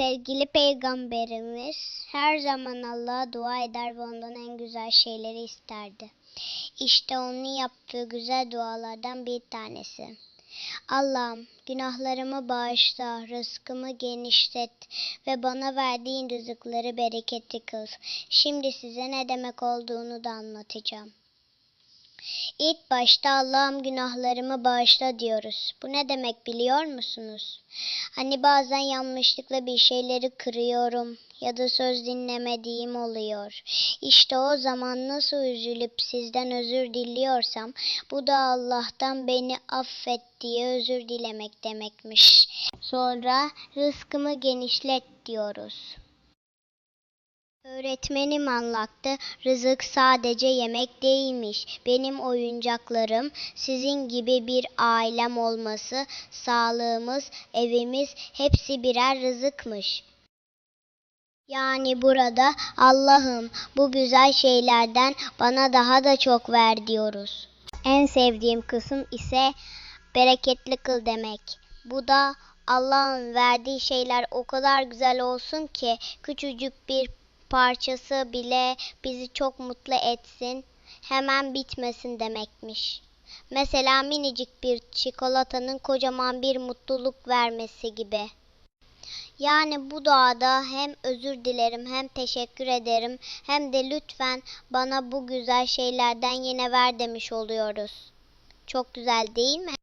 Sevgili peygamberimiz her zaman Allah'a dua eder ve ondan en güzel şeyleri isterdi. İşte onun yaptığı güzel dualardan bir tanesi. Allah'ım günahlarımı bağışla, rızkımı genişlet ve bana verdiğin rızıkları bereketli kıl. Şimdi size ne demek olduğunu da anlatacağım. İlk başta Allah'ım günahlarımı bağışla diyoruz. Bu ne demek biliyor musunuz? Hani bazen yanlışlıkla bir şeyleri kırıyorum ya da söz dinlemediğim oluyor. İşte o zaman nasıl üzülüp sizden özür diliyorsam bu da Allah'tan beni affet diye özür dilemek demekmiş. Sonra rızkımı genişlet diyoruz. Öğretmenim anlattı. Rızık sadece yemek değilmiş. Benim oyuncaklarım, sizin gibi bir ailem olması, sağlığımız, evimiz hepsi birer rızıkmış. Yani burada Allah'ım bu güzel şeylerden bana daha da çok ver diyoruz. En sevdiğim kısım ise bereketli kıl demek. Bu da Allah'ın verdiği şeyler o kadar güzel olsun ki küçücük bir parçası bile bizi çok mutlu etsin, hemen bitmesin demekmiş. Mesela minicik bir çikolatanın kocaman bir mutluluk vermesi gibi. Yani bu doğada hem özür dilerim hem teşekkür ederim hem de lütfen bana bu güzel şeylerden yine ver demiş oluyoruz. Çok güzel değil mi?